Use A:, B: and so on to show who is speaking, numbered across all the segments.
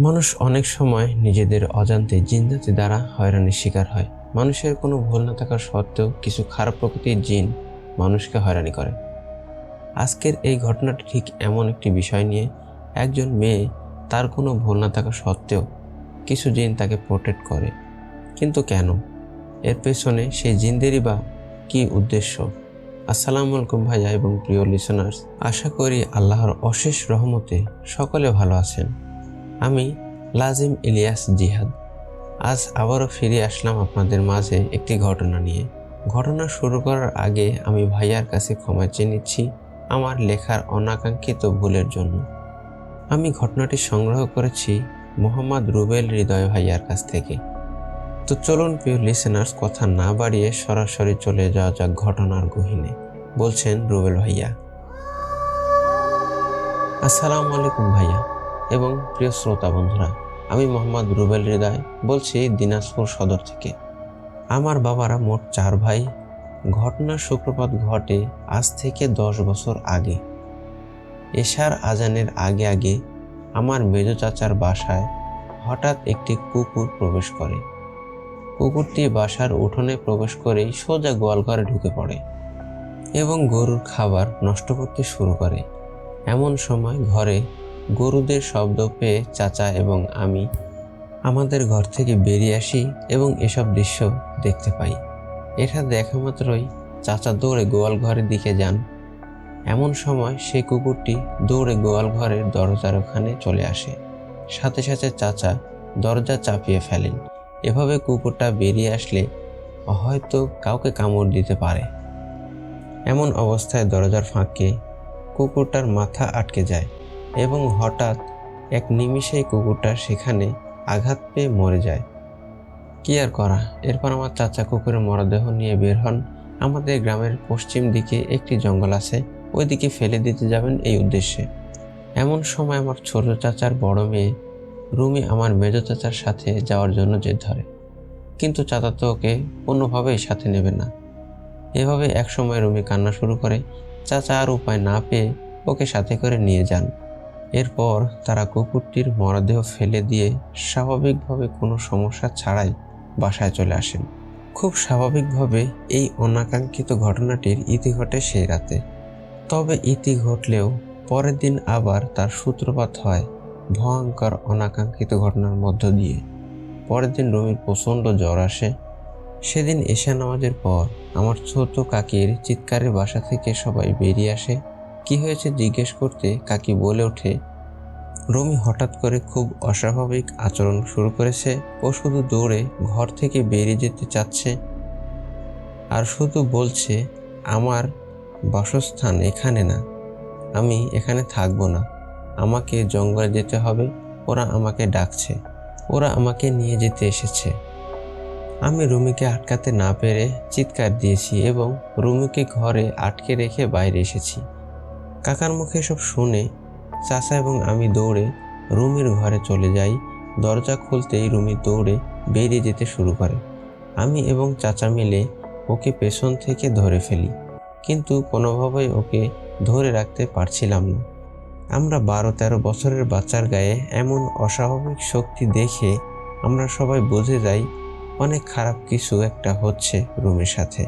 A: মানুষ অনেক সময় নিজেদের অজান্তে জিনজাতি দ্বারা হয়রানির শিকার হয়। মানুষের কোনো ভুল না থাকার সত্ত্বেও কিছু খারাপ প্রকৃতির জিন মানুষকে হয়রানি করে। আজকের এই ঘটনাটি ঠিক এমন একটি বিষয় নিয়ে একজন মেয়ে তার কোনো ভুল না থাকা সত্ত্বেও কিছু জিন তাকে প্রোটেক্ট করে। কিন্তু কেন? এর পেছনে সেই জিনদেরই বা কী উদ্দেশ্য? আসসালামু আলাইকুম ভাইয়া এবং প্রিয় লিসনার্স আশা করি আল্লাহর অশেষ রহমতে সকলে ভালো আছেন। আমি লাজিম ইলিয়াস জিহাদ। আজ আবারও ফিরে আসলাম আপনাদের মাঝে একটি ঘটনা নিয়ে। ঘটনা শুরু করার আগে আমি ভাইয়ার কাছে ক্ষমা চেয়ে নিচ্ছি আমার লেখার অনাকাঙ্ক্ষিত ভুলের জন্য। আমি ঘটনাটি সংগ্রহ করেছি মোহাম্মদ রুবেল হৃদয় ভাইয়ার কাছ থেকে। তো চলুন, প্রিয় লিসেনার্স কথা না বাড়িয়ে সরাসরি চলে যাওয়া যাক ঘটনার গহিনে, বলছেন রুবেল ভাইয়া। আসসালামু আলাইকুম ভাইয়া। এবং প্রিয় শ্রোতা বন্ধুরা, আমি মোহাম্মদ রুবেল হৃদয় বলছি দিনাজপুর সদর থেকে। আমার বাবারা মোট চার ভাই। ঘটনার সূত্রপাত ঘটে আজ থেকে দশ বছর আগে। এশার আজানের আগে আগে আমার মেজ চাচার বাসায় হঠাৎ একটি কুকুর প্রবেশ করে। কুকুরটি বাসার উঠোনে প্রবেশ করেই সোজা গোয়ালঘরে ঢুকে পড়ে এবং গরুর খাবার নষ্ট করতে শুরু করে। এমন সময় ঘরে গরুদের শব্দ পেয়ে চাচা এবং আমি আমাদের ঘর থেকে বেরিয়ে আসি এবং এসব দৃশ্য দেখতে পাই। এটা দেখা মাত্রই চাচা দৌড়ে গোয়াল ঘরের দিকে যান। এমন সময় সেই কুকুরটি দৌড়ে গোয়াল ঘরের দরজার ওখানে চলে আসে। সাথে সাথে চাচা দরজা চাপিয়ে ফেলেন। এভাবে কুকুরটা বেরিয়ে আসলে হয়তো কাউকে কামড় দিতে পারে। এমন অবস্থায় দরজার ফাঁকে কুকুরটার মাথা আটকে যায়। এবং হঠাৎ এক নিমিষেই কুকুরটা সেখানে আঘাত পেয়ে মরে যায়। কি আর করা? এরপর আমার চাচা কুকুরের মরদেহ নিয়ে বের হন। আমাদের গ্রামের পশ্চিম দিকে একটি জঙ্গল আছে ওই দিকে ফেলে দিতে যাবেন এই উদ্দেশ্যে। এমন সময় আমার ছোট চাচার বড় মেয়ে রুমি আমার মেজো চাচার সাথে যাওয়ার জন্য জেদ ধরে। কিন্তু চাচা তো ওকে কোনোভাবেই সাথে নেবে না। এভাবে একসময় রুমি কান্না শুরু করে। চাচা আর উপায় না পেয়ে ওকে সাথে করে নিয়ে যান। এরপর তারা কুকুরটির মরদেহ ফেলে দিয়ে স্বাভাবিকভাবে কোনো সমস্যা ছাড়াই বাসায় চলে আসেন। খুব স্বাভাবিকভাবে এই অনাকাঙ্ক্ষিত ঘটনাটির ইতি ঘটে সেই রাতে। তবে ইতি ঘটলেও পরের দিন আবার তার সূত্রপাত হয় ভয়ঙ্কর অনাকাঙ্ক্ষিত ঘটনার মধ্য দিয়ে। পরের দিন রুমির প্রচণ্ড জ্বর আসে। সেদিন এশা নামাজের পর আমার ছোট কাকির চিৎকারের বাসা থেকে সবাই বেরিয়ে আসে। কি হয়েছে জিজ্ঞেস করতে কাকি বলে ওঠে, রমি হঠাৎ করে খুব অস্বাভাবিক আচরণ শুরু করেছে ও শুধু দৌড়ে ঘর থেকে বেরিয়ে যেতে চাচ্ছে আর শুধু বলছে, আমার বাসস্থান এখানে না, আমি এখানে থাকব না, আমাকে জঙ্গলে যেতে হবে, ওরা আমাকে ডাকছে, ওরা আমাকে নিয়ে যেতে এসেছে। আমি রুমিকে আটকাতে না পেরে চিৎকার দিয়েছি এবং রুমিকে ঘরে আটকে রেখে বাইরে এসেছি। কাকার মুখে সব শুনে চাচা এবং আমি দৌড়ে রুমির ঘরে চলে যাই। দরজা খুলতেই রুমি দৌড়ে বেরিয়ে যেতে শুরু করে। আমি এবং চাচা মিলে ওকে পেছন থেকে ধরে ফেলি। কিন্তু কোনোভাবেই ওকে ধরে রাখতে পারছিলাম না। আমরা বারো তেরো বছরের বাচ্চার গায়ে এমন অস্বাভাবিক শক্তি দেখে আমরা সবাই বুঝে যাই, অনেক খারাপ কিছু একটা হচ্ছে রুমির সাথে।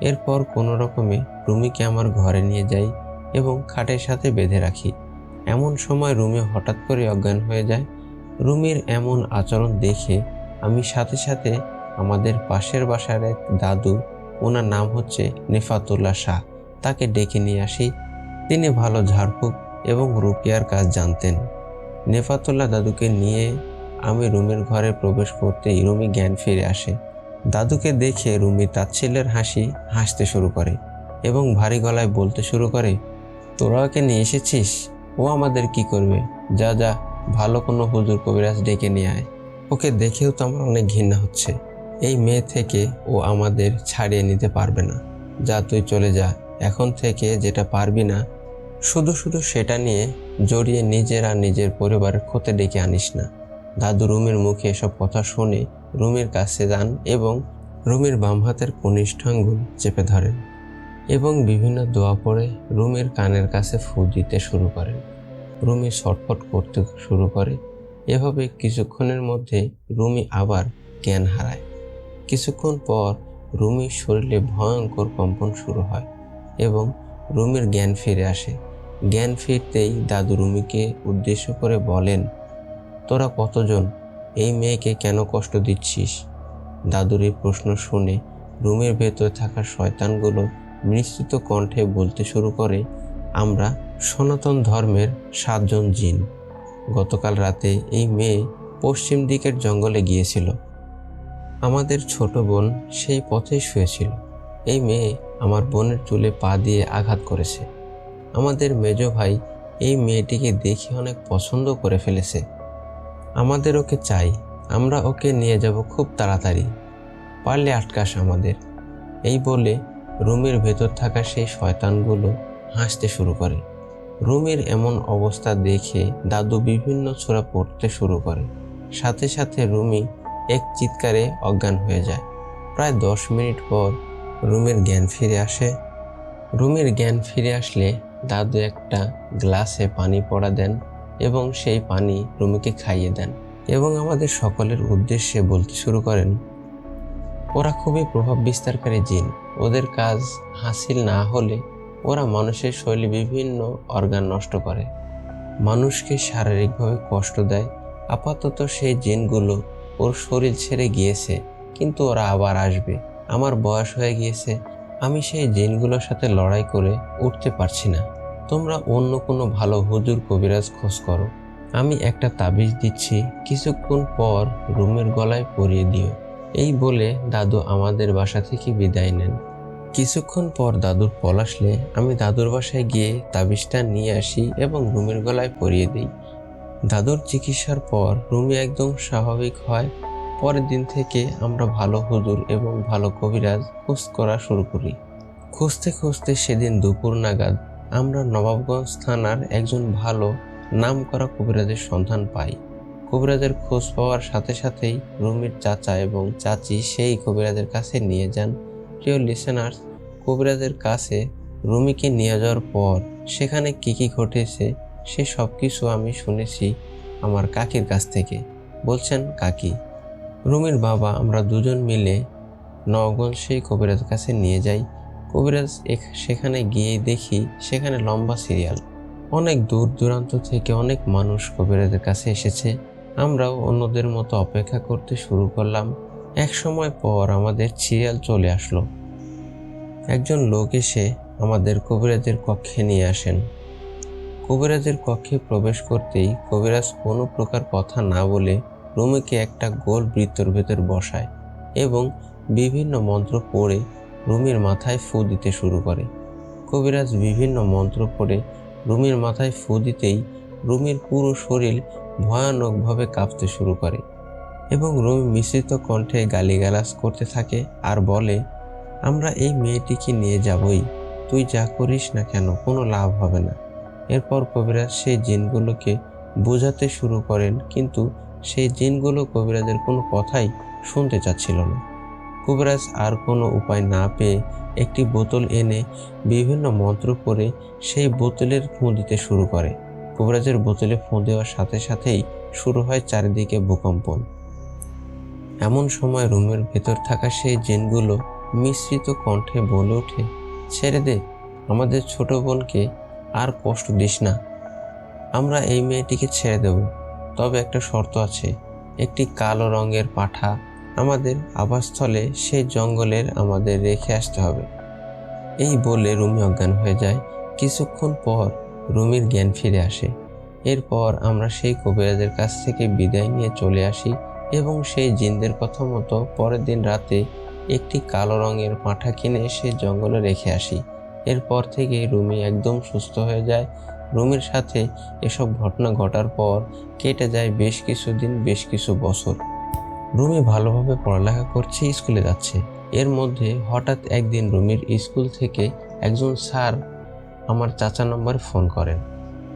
A: এরপর কোনো রকমে রুমিকে আমার ঘরে নিয়ে যাই এবং খাটের সাথে বেঁধে রাখি। এমন সময় রুমি হঠাৎ করে অজ্ঞান হয়ে যায়। রুমির এমন আচরণ দেখে আমি সাথে সাথে আমাদের পাশের বাসার এক দাদু, ওনার নাম হচ্ছে নেফাতুল্লা শাহ, তাকে ডেকে নিয়ে আসি। তিনি ভালো ঝাড়ফুঁক এবং রুকিয়ার কাজ জানতেন। নেফাতুল্লা দাদুকে নিয়ে আমি রুমির ঘরে প্রবেশ করতেই রুমি জ্ঞান ফিরে আসে। দাদুকে দেখে রুমি তাচ্ছিল্যের হাসি হাসতে শুরু করে এবং ভারী গলায় বলতে শুরু করে তোরা ওকে নিয়ে এসেছিস? ও আমাদের কি করবে? যা যা, ভালো কোনো হুজুর কবিরাজ ডেকে নিয়ে আয়। ওকে দেখেও তো আমার অনেক ঘৃণা হচ্ছে। এই মেয়ে থেকে ও আমাদের ছাড়িয়ে নিতে পারবে না। যা, তুই চলে যা। এখন থেকে যেটা পারবি না, শুধু শুধু সেটা নিয়ে জড়িয়ে নিজের আর নিজের পরিবারের ক্ষতে ডেকে আনিস না। দাদু রুমির মুখে এসব কথা শুনে রুমির কাছে যান এবং রুমির বাম হাতের কনিষ্ঠ আঙ্গুল চেপে ধরেন। এবং বিভিন্ন দোয়া পড়ে রুমির কানের কাছে ফু দিতে শুরু করেন রুমি ছটফট করতে শুরু করে। এভাবে কিছুক্ষণের মধ্যে রুমি আবার জ্ঞান হারায়। কিছুক্ষণ পর রুমির শরীরে ভয়ঙ্কর কম্পন শুরু হয় এবং রুমির জ্ঞান ফিরে আসে। জ্ঞান ফিরতেই দাদু রুমিকে উদ্দেশ্য করে বলেন, তোরা কতজন? এই মেয়েকে কেন কষ্ট দিচ্ছিস? দাদুর এই প্রশ্ন শুনে রুমের ভেতর থাকা শয়তানগুলো মিশ্রিত কণ্ঠে বলতে শুরু করে, আমরা সনাতন ধর্মের সাতজন জিন। গতকাল রাতে এই মেয়ে পশ্চিম দিকের জঙ্গলে গিয়েছিল। আমাদের ছোট বোন সেই পথে শুয়েছিল। এই মেয়ে আমার বোনের চুলে পা দিয়ে আঘাত করেছে। আমাদের মেজ ভাই এই মেয়েটিকে দেখে অনেক পছন্দ করে ফেলেছে। আমাদের ওকে চাই। আমরা ওকে নিয়ে যাব খুব তাড়াতাড়ি। পারলে আটকাস আমাদের। এই বলে রুমের ভেতর থাকা সেই শয়তানগুলো হাসতে শুরু করে। রুমের এমন অবস্থা দেখে দাদু বিভিন্ন ছোড়া পড়তে শুরু করে। সাথে সাথে রুমি এক চিৎকারে অজ্ঞান হয়ে যায়। প্রায় দশ মিনিট পর রুমের জ্ঞান ফিরে আসে। রুমের জ্ঞান ফিরে আসলে দাদু একটা গ্লাসে পানি পড়া দেন এবং সেই পানি রুমিকে খাইয়ে দেন এবং আমাদের সকলের উদ্দেশ্যে বলতে শুরু করেন ওরা খুবই প্রভাব বিস্তারকারী জিন। ওদের কাজ হাসিল না হলে ওরা মানুষের শৈলী বিভিন্ন অর্গান নষ্ট করে। মানুষকে শারীরিকভাবে কষ্ট দেয়। আপাতত সেই জিনগুলো ওর শরীর ছেড়ে গিয়েছে, কিন্তু ওরা আবার আসবে। আমার বয়স হয়ে গিয়েছে, আমি সেই জিনগুলোর সাথে লড়াই করে উঠতে পারছি না। তোমরা অন্য কোনো ভালো হুজুর কবিরাজ খোঁজ করো। আমি একটা তাবিজ দিচ্ছি, কিছুক্ষণ পর রুমের গলায় পরিয়ে দিও। এই বলে দাদু আমাদের বাসা থেকে বিদায় নেন। কিছুক্ষণ পর দাদুর পল আসলে আমি দাদুর বাসায় গিয়ে তাবিজটা নিয়ে আসি এবং রুমের গলায় পরিয়ে দিই। দাদুর চিকিৎসার পর রুমি একদম স্বাভাবিক হয়। পরের দিন থেকে আমরা ভালো হুজুর এবং ভালো কবিরাজ খোঁজ করা শুরু করি। খুঁজতে খুঁজতে সেদিন দুপুর নাগাদ আমরা নবাবগঞ্জ থানার একজন ভালো নাম করা কবিরাজের সন্ধান পাই। কবিরাজের খোঁজ পাওয়ার সাথে সাথেই রুমির চাচা এবং চাচি সেই কবিরাজের কাছে নিয়ে যান। প্রিয় লিসেনার্স কবিরাজের কাছে রুমিকে নিয়ে যাওয়ার পর সেখানে কি কি ঘটেছে, সে সব কিছু আমি শুনেছি আমার কাকির কাছ থেকে। বলছেন, কাকি, রুমির বাবা, আমরা দুজন মিলে নওগঞ্জ সেই কবিরাজের কাছে নিয়ে যাই। কবিরাজ সেখানে গিয়ে দেখি সেখানে লম্বা সিরিয়াল অনেক দূর দূরান্ত থেকে অনেক মানুষ কবিরাজের কাছে এসেছে। আমরাও অন্যদের মতো অপেক্ষা করতে শুরু করলাম। এক সময় পর আমাদের সিরিয়াল চলে আসলো। একজন লোক এসে আমাদের কবিরাজের কক্ষে নিয়ে আসেন। কবিরাজের কক্ষে প্রবেশ করতেই কবিরাজ কোনো প্রকার কথা না বলে রুমিকে একটা গোল বৃত্তর ভেতর বসায় এবং বিভিন্ন মন্ত্র পড়ে রুমির মাথায় ফু দিতে শুরু করে। কবিরাজ বিভিন্ন মন্ত্র পড়ে রুমির মাথায় ফু দিতেই রুমির পুরো শরীর ভয়ানকভাবে কাঁপতে শুরু করে এবং রুমি মিশ্রিত কণ্ঠে গালিগালাজ করতে থাকে আর বলে, আমরা এই মেয়েটিকে নিয়ে যাবই, তুই যা করিস না কেন, কোনো লাভ হবে না। এরপর কবিরাজ সেই জিনগুলোকে বোঝাতে শুরু করেন, কিন্তু সেই জিনগুলো কবিরাজের কোনো কথাই শুনতে চাচ্ছিল না। কবিরাজ আর কোনো উপায় না পেয়ে একটি বোতল এনে বিভিন্ন মন্ত্র পড়ে সেই বোতলের ফুঁ দিতে শুরু করে। কবিরাজের বোতলে ফুঁ দেওয়ার সাথে সাথেই শুরু হয় চারিদিকে ভূকম্পন। এমন সময় রুমের ভেতর থাকা সেই জিনগুলো মিশ্রিত কণ্ঠে বলে ওঠে, ছেড়ে দে, আমাদের ছোট বোনকে আর কষ্ট দিস না। আমরা এই মেয়েটিকে ছেড়ে দেব। তবে একটা শর্ত আছে, একটি কালো রঙের পাঠা আমাদের আবাসস্থলে সেই জঙ্গলের আমাদের রেখে আসতে হবে। এই বলে রুমি অজ্ঞান হয়ে যায়। কিছুক্ষণ পর রুমির জ্ঞান ফিরে আসে। এরপর আমরা সেই কবিরাজের কাছ থেকে বিদায় নিয়ে চলে আসি এবং সেই জিনদের কথা মতো পরের দিন রাতে একটি কালো রঙের পাঁঠা কিনে সেই জঙ্গলে রেখে আসি। এরপর থেকে রুমি একদম সুস্থ হয়ে যায়। রুমির সাথে এসব ঘটনা ঘটার পর কেটে যায় বেশ কিছু দিন বেশ কিছু বছর। রুমি ভালোভাবে পড়ালেখা করছে, স্কুলে যাচ্ছে। এর মধ্যে হঠাৎ একদিন রুমির স্কুল থেকে একজন স্যার আমার চাচা নম্বরে ফোন করেন।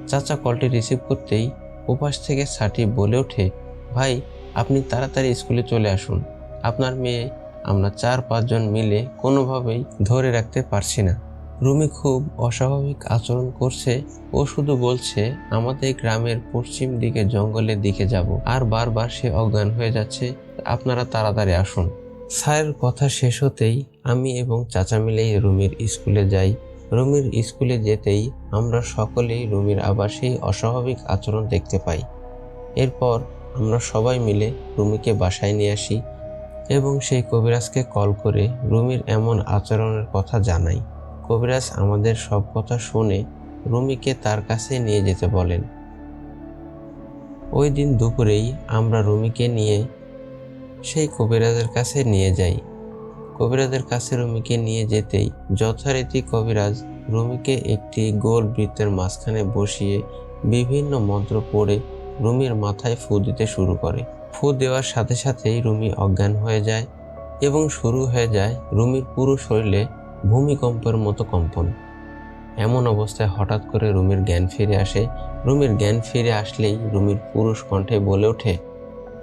A: চাচা কলটি রিসিভ করতেই ওপাশ থেকে স্যারটি বলে ওঠে, ভাই, আপনি তাড়াতাড়ি স্কুলে চলে আসুন। আপনার মেয়ে, আমরা চার পাঁচজন মিলে কোনোভাবেই ধরে রাখতে পারছি না। রুমি খুব অস্বাভাবিক আচরণ করছে ও শুধু বলছে, আমাদের গ্রামের পশ্চিম দিকে জঙ্গলের দিকে যাব। আর বারবার সে অজ্ঞান হয়ে যাচ্ছে, আপনারা তাড়াতাড়ি আসুন। স্যারের কথা শেষ হতেই আমি এবং চাচা মিলেই রুমির স্কুলে যাই। রুমির স্কুলে যেতেই আমরা সকলেই রুমির আবার সেই অস্বাভাবিক আচরণ দেখতে পাই। এরপর আমরা সবাই মিলে রুমিকে বাসায় নিয়ে আসি এবং সেই কবিরাজকে কল করে রুমির এমন আচরণের কথা জানাই। কবিরাজ আমাদের সব কথা শুনে রুমিকে তার কাছে নিয়ে যেতে বলেন। ওই দিন দুপুরেই আমরা রুমিকে নিয়ে সেই কবিরাজের কাছে নিয়ে যাই। কবিরাজের কাছে রুমিকে নিয়ে যেতেই যথারীতি কবিরাজ রুমিকে একটি গোল বৃত্তের মাঝখানে বসিয়ে বিভিন্ন মন্ত্র পড়ে রুমির মাথায় ফু দিতে শুরু করে। ফু দেওয়ার সাথে সাথেই রুমি অজ্ঞান হয়ে যায় এবং শুরু হয়ে যায় রুমির পুরো শরীরে ভূমিকম্পের মতো কম্পন। এমন অবস্থায় হঠাৎ করে রুমির জ্ঞান ফিরে আসে। রুমির জ্ঞান ফিরে আসলেই রুমির পুরুষ কণ্ঠে বলে ওঠে,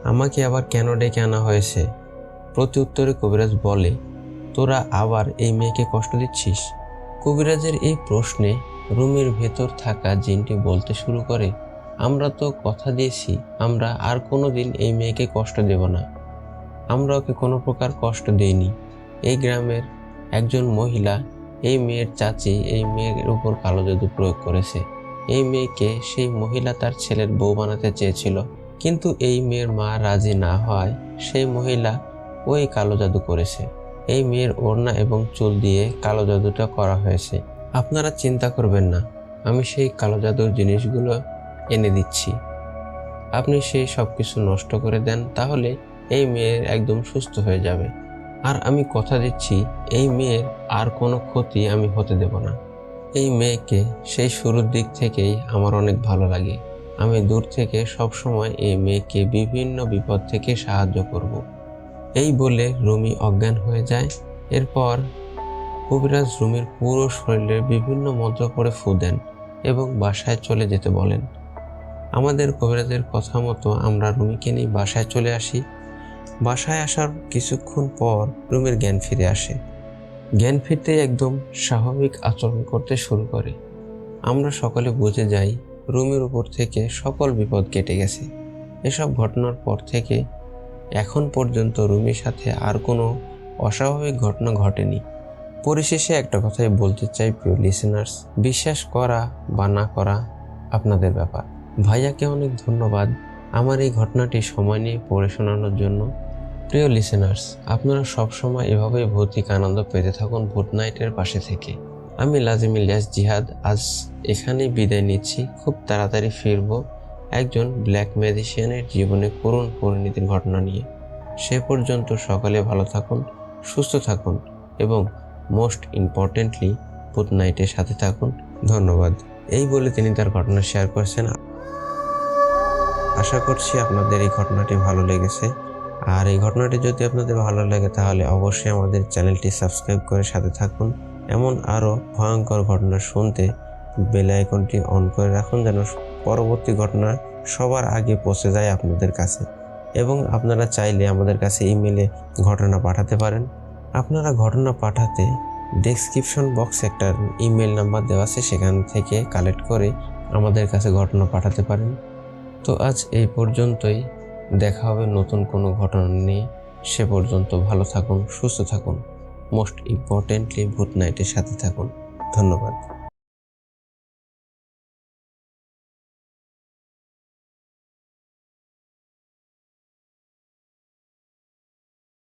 A: আমাকে আবার কেন ডেকে আনা হয়েছে? প্রতি উত্তরে কবিরাজ বলে, তোরা আবার এই মেয়েকে কষ্ট দিচ্ছিস? কবিরাজের এই প্রশ্নে রুমের ভেতর থাকা জিনটি বলতে শুরু করে, আমরা তো কথা দিয়েছি, আমরা আর কোনো দিন এই মেয়েকে কষ্ট দেব না। আমরা ওকে কোনো প্রকার কষ্ট দেইনি। এই গ্রামের একজন মহিলা এই মেয়ের চাচি এই মেয়ের উপর কালো জাদু প্রয়োগ করেছে। এই মেয়েকে সেই মহিলা তার ছেলের বউ বানাতে চেয়েছিল। কিন্তু এই মেয়ের মা রাজি না হওয়ায় সেই মহিলা ওই কালো জাদু করেছে। এই মেয়ের ওড়না এবং চুল দিয়ে কালো জাদুটা করা হয়েছে। আপনারা চিন্তা করবেন না, আমি সেই কালো জাদুর জিনিসগুলো এনে দিচ্ছি। আপনি সেই সব কিছু নষ্ট করে দেন, তাহলে এই মেয়ের একদম সুস্থ হয়ে যাবে। আর আমি কথা দিচ্ছি, এই মেয়ের আর কোনো ক্ষতি আমি হতে দেব না। এই মেয়েকে সেই শুরুর দিক থেকেই আমার অনেক ভালো লাগে। আমি দূর থেকে সব সময় এই মেয়েকে বিভিন্ন বিপদ থেকে সাহায্য করব। এই বলে রুমি অজ্ঞান হয়ে যায়। এরপর কবিরাজ রুমির পুরো শরীরে বিভিন্ন মন্ত্র করে ফু দেন এবং বাসায় চলে যেতে বলেন। আমাদের কবিরাজের কথা মতো আমরা রুমিকে নিয়ে বাসায় চলে আসি। বাসায় আসার কিছুক্ষণ পর রুমির জ্ঞান ফিরে আসে। জ্ঞান ফিরতেই একদম স্বাভাবিক আচরণ করতে শুরু করে। আমরা সকলে বুঝে যাই রুমের উপর থেকে সকল বিপদ কেটে গেছে। এসব ঘটনার পর থেকে এখন পর্যন্ত রুমির সাথে আর কোনো অস্বাভাবিক ঘটনা ঘটেনি। পরিশেষে একটা কথাই বলতে চাই, প্রিয় লিসেনার্স বিশ্বাস করা বা না করা আপনাদের ব্যাপার। ভাইয়াকে অনেক ধন্যবাদ আমার এই ঘটনাটি সময় নিয়ে পড়ে শোনানোর জন্য। প্রিয় লিসেনার্স আপনারা সবসময় এভাবেই ভৌতিক আনন্দ পেতে থাকুন ভূত নাইটের পাশে থেকে। আমি লাজিম ইলিয়াস জিহাদ, আজ এখানেই বিদায় নিচ্ছি। খুব তাড়াতাড়ি ফিরব। একজন ব্ল্যাক ম্যাজিশিয়ানের জীবনে করুণ পরিণতির ঘটনা নিয়ে। সে পর্যন্ত সকালে ভালো থাকুন, সুস্থ থাকুন এবং মোস্ট ইম্পর্টেন্টলি ভূত নাইটের সাথে থাকুন। ধন্যবাদ। এই বলে তিনি তার ঘটনা শেয়ার করেছেন। আশা করছি আপনাদের এই ঘটনাটি ভালো লেগেছে। আর এই ঘটনাটি যদি আপনাদের ভালো লাগে তাহলে অবশ্যই আমাদের চ্যানেলটি সাবস্ক্রাইব করে সাথে থাকুন। এমন আরও ভয়ঙ্কর ঘটনা শুনতে বেল আইকনটি অন করে রাখুন যেন পরবর্তী ঘটনা সবার আগে পৌঁছে যায় আপনাদের কাছে এবং আপনারা চাইলে আমাদের কাছে ইমেলে ঘটনা পাঠাতে পারেন। আপনারা ঘটনা পাঠাতে ডেসক্রিপশন বক্স একটা ইমেল নাম্বার দেওয়া আছে, সেখান থেকে কালেক্ট করে আমাদের কাছে ঘটনা পাঠাতে পারেন। তো আজ এই পর্যন্তই। দেখা হবে নতুন কোনো ঘটনা নিয়ে। সে পর্যন্ত ভালো থাকুন, সুস্থ থাকুন। মোস্ট ইম্পর্টেন্টলি ভূত নাইটের সাথে থাকুন। ধন্যবাদ।